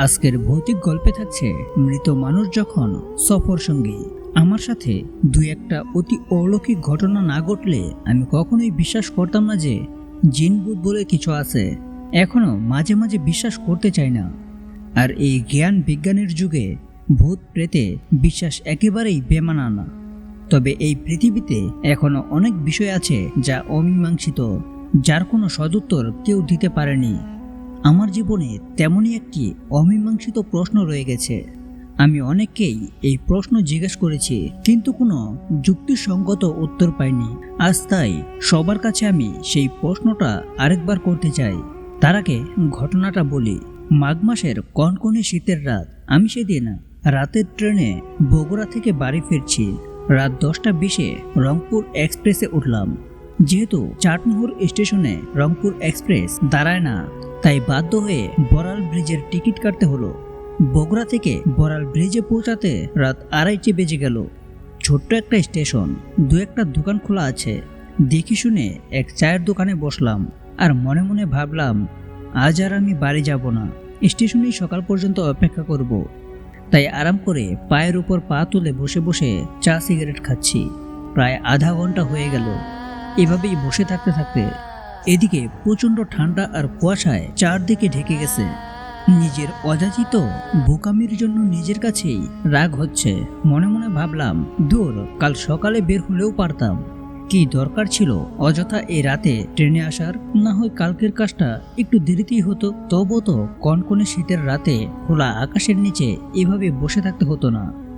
আজকের ভৌতিক গল্পে থাকছে মৃত মানুষ যখন সফর সঙ্গী। আমার সাথে দুই একটা অতি অলৌকিক ঘটনা না ঘটলে আমি কখনোই বিশ্বাস করতাম না যে জিনবুত বলে কিছু আছে। এখনও মাঝে মাঝে বিশ্বাস করতে চাই না। আর এই জ্ঞান বিজ্ঞানের যুগে ভূত প্রেতে বিশ্বাস একেবারেই বেমানানা। তবে এই পৃথিবীতে এখনও অনেক বিষয় আছে যা অমীমাংসিত, যার কোনো সদুত্তর কেউ দিতে পারেনি। আমার জীবনে তেমনই একটি অমীমাংসিত প্রশ্ন রয়ে গেছে। আমি অনেককেই এই প্রশ্ন জিজ্ঞেস করেছি, কিন্তু কোনো যুক্তিসঙ্গত উত্তর পাইনি। আজ তাই সবার কাছে আমি সেই প্রশ্নটা আরেকবার করতে চাই। তার আগে ঘটনাটা বলি। মাঘ মাসের কনকনে শীতের রাত। আমি সেদিন রাতের ট্রেনে বগুড়া থেকে বাড়ি ফিরছি। রাত দশটা বিশে রংপুর এক্সপ্রেসে উঠলাম। যেহেতু চাটমোহর স্টেশনে রংপুর এক্সপ্রেস দাঁড়ায় না তাই বাধ্য হয়ে বড়াল ব্রিজের টিকিট কাটতে হলো। বগুড়া থেকে বড়াল ব্রিজে পৌঁছাতে রাত আড়াইটে বেজে গেল। ছোট্ট একটা স্টেশন, দু একটা দোকান খোলা আছে। দেখি শুনে এক চায়ের দোকানে বসলাম আর মনে মনে ভাবলাম, আজ আর আমি বাড়ি যাব না। স্টেশনেই সকাল পর্যন্ত অপেক্ষা করব। তাই আরাম করে পায়ের উপর পা তুলে বসে বসে চা সিগারেট খাচ্ছি। প্রায় আধা ঘণ্টা হয়ে গেল। এভাবেই বসে থাকতে থাকতে এদিকে প্রচণ্ড ঠান্ডা আর কুয়াশায় চারদিকে ঢেকে গেছে। নিজের অযাচিত বোকামির জন্য নিজের কাছেই রাগ হচ্ছে। মনে মনে ভাবলাম দূর কাল সকালে বের হলেও পারতাম। কি দরকার ছিল অযথা এই রাতে ট্রেনে আসার? না হয় কালকের কাজটা একটু দেরিতেই হতো। তবু তো কনকনে শীতের রাতে খোলা আকাশের নিচে এভাবে বসে থাকতে হতো না।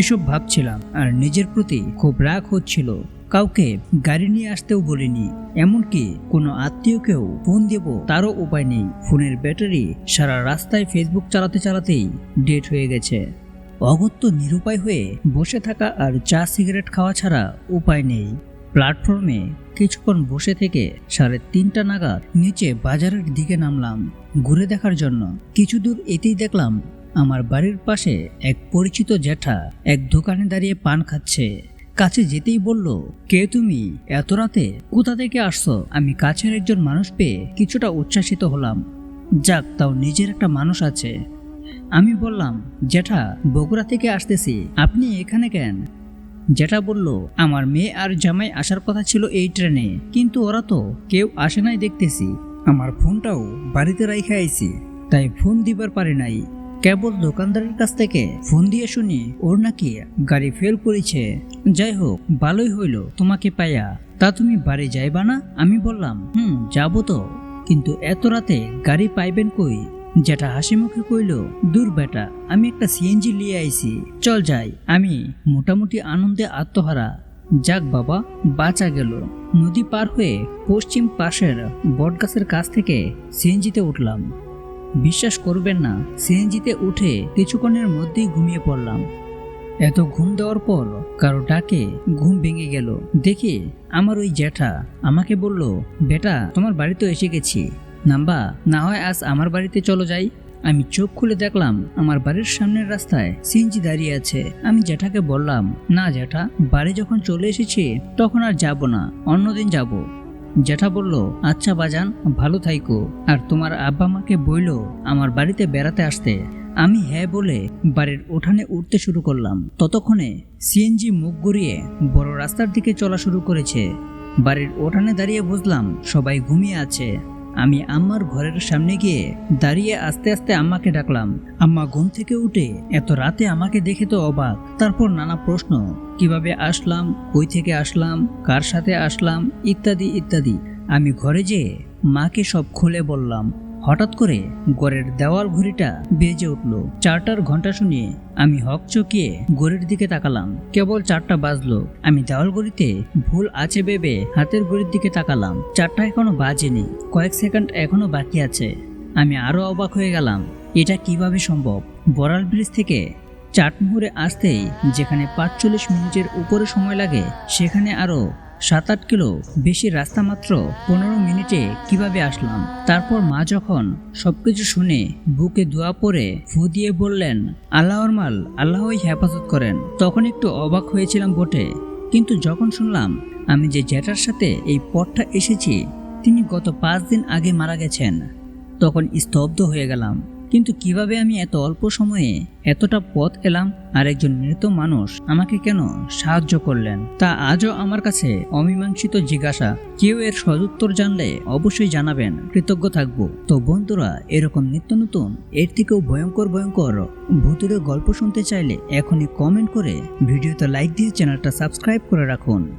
এসব ভাবছিলাম আর নিজের প্রতি খুব রাগ হচ্ছিল। কাউকে গাড়ি নিয়ে আসতেও বলিনি, এমনকি কোনো আত্মীয়কেও ফোন দেব তারও উপায় নেই। ফোনের ব্যাটারি সারা রাস্তায় ফেসবুক চালাতে চালাতেই ডেট হয়ে গেছে। অগত্য নিরুপায় হয়ে বসে থাকা আর চা সিগারেট খাওয়া ছাড়া উপায় নেই। প্ল্যাটফর্মে কিছুক্ষণ বসে থেকে সাড়ে তিনটা নাগাদ নিচে বাজারের দিকে নামলাম। ঘুরে দেখার জন্য। কিছু দূর এতেই দেখলাম আমার বাড়ির পাশে এক পরিচিত জ্যাঠা এক দোকানে দাঁড়িয়ে পান খাচ্ছে। কাছে যেতেই বলল, কে তুমি? এত রাতে কোথা থেকে আসছো? আমি কাছের একজন মানুষ পেয়ে কিছুটা উচ্ছ্বাসিত হলাম। যাক, তাও নিজের একটা মানুষ আছে। আমি বললাম, জ্যাঠা, বগুড়া থেকে আসতেছি। আপনি এখানে কেন? যেটা বলল, আমার মেয়ে আর জামাই আসার কথা ছিল এই ট্রেনে, কিন্তু ওরা তো কেউ আসে নাই দেখতেছি। আমার ফোনটাও বাড়িতে রাইখে আইছি, তাই ফোন দিবার পারি নাই। কেবল দোকানদারের কাছ থেকে ফোন দিয়ে শুনি, ওর নাকি গাড়ি ফেল করেছে। যাই হোক ভালোই হইল তোমাকে পাইয়া। তা তুমি বাড়ি যাইবা না? আমি বললাম, হুম, যাব তো। কিন্তু এত রাতে গাড়ি পাইবেন কই? যেটা হাসি মুখে কইল, দূর বেটা, আমি একটা সিএনজি লিয়ে আইছি। চল যাই। আমি মোটামুটি আনন্দে আত্মহারা। যাক বাবা, বাঁচা গেল। নদী পার হয়ে পশ্চিম পাশের বটগাছের কাছ থেকে সিএনজিতে উঠলাম। বিশ্বাস করবেন না, সিএনজিতে উঠে কিছুক্ষণের মধ্যেই ঘুমিয়ে পড়লাম। এত ঘুম দেওয়ার পর কারও ডাকে ঘুম ভেঙে গেল। দেখি আমার ওই জ্যাঠা আমাকে বলল, বেটা, তোমার বাড়িতে এসে গেছি। নাম্বা, না হয় আজ আমার বাড়িতে চলো যাই। আমি চোখ খুলে দেখলাম আমার বাড়ির সামনের রাস্তায় সিএনজি দাঁড়িয়ে আছে। আমি জ্যাঠাকে বললাম, না জ্যাঠা, বাড়ি যখন চলে এসেছি, তখন আর যাব না, অন্যদিন যাব। জ্যাঠা বলল আচ্ছা বাজান, ভালো থাইকো। আর তোমার আব্বা মাকে বইল আমার বাড়িতে বেড়াতে আসতে। আমি হ্যাঁ বলে বাড়ির উঠানে উঠতে শুরু করলাম। ততক্ষণে সিএনজি মুখ গড়িয়ে বড় রাস্তার দিকে চলা শুরু করেছে। বাড়ির ওঠানে দাঁড়িয়ে বুঝলাম সবাই ঘুমিয়ে আছে। আমি আম্মার ঘরের সামনে গিয়ে দাঁড়িয়ে আস্তে আস্তে আম্মাকে ডাকলাম। আম্মা ঘুম থেকে উঠে এত রাতে আমাকে দেখে তো অবাক। তারপর নানা প্রশ্ন, কীভাবে আসলাম, কই থেকে আসলাম, কার সাথে আসলাম, ইত্যাদি ইত্যাদি। আমি ঘরে যেয়ে মাকে সব খুলে বললাম হঠাৎ করে গড়ের দেওয়াল ঘড়িটা বেজে উঠল। চারটার ঘণ্টা শুনিয়ে আমি হক চকিয়ে গড়ির দিকে তাকালাম। কেবল চারটা বাজলো। আমি দেওয়াল ঘড়িতে ভুল আছে ভেবে হাতের ঘড়ির দিকে তাকালাম। চারটা এখনও বাজেনি। কয়েক সেকেন্ড এখনও বাকি আছে। আমি আরও অবাক হয়ে গেলাম, এটা কীভাবে সম্ভব? বড়াল ব্রিজ থেকে চাটমোহরে আসতেই যেখানে পাঁচচল্লিশ মিনিটের উপরে সময় লাগে, সেখানে আরও সাত আট কিলো বেশি রাস্তা মাত্র পনেরো মিনিটে কীভাবে আসলাম? তারপর মা যখন সবকিছু শুনে বুকে দোয়া পরে ফু দিয়ে বললেন, আল্লাহর মাল, আল্লাহই হেফাজত করেন। তখন একটু অবাক হয়েছিলাম বটে। কিন্তু যখন শুনলাম আমি যে জ্যাঠার সাথে এই পথটা এসেছি, তিনি গত পাঁচ দিন আগে মারা গেছেন। তখন স্তব্ধ হয়ে গেলাম। কিন্তু কীভাবে আমি এত অল্প সময়ে এতটা পথ এলাম? আর একজন মৃত মানুষ আমাকে কেন সাহায্য করলেন? তা আজও আমার কাছে অমীমাংসিত জিজ্ঞাসা। কেউ এর সদুত্তর জানলে অবশ্যই জানাবেন। কৃতজ্ঞ থাকব। তো বন্ধুরা, এরকম নিত্য নতুন, এর থেকেও ভয়ঙ্কর ভয়ঙ্কর ভূতুরে গল্প শুনতে চাইলে এখনই কমেন্ট করে ভিডিওতে লাইক দিয়ে চ্যানেলটা সাবস্ক্রাইব করে রাখুন।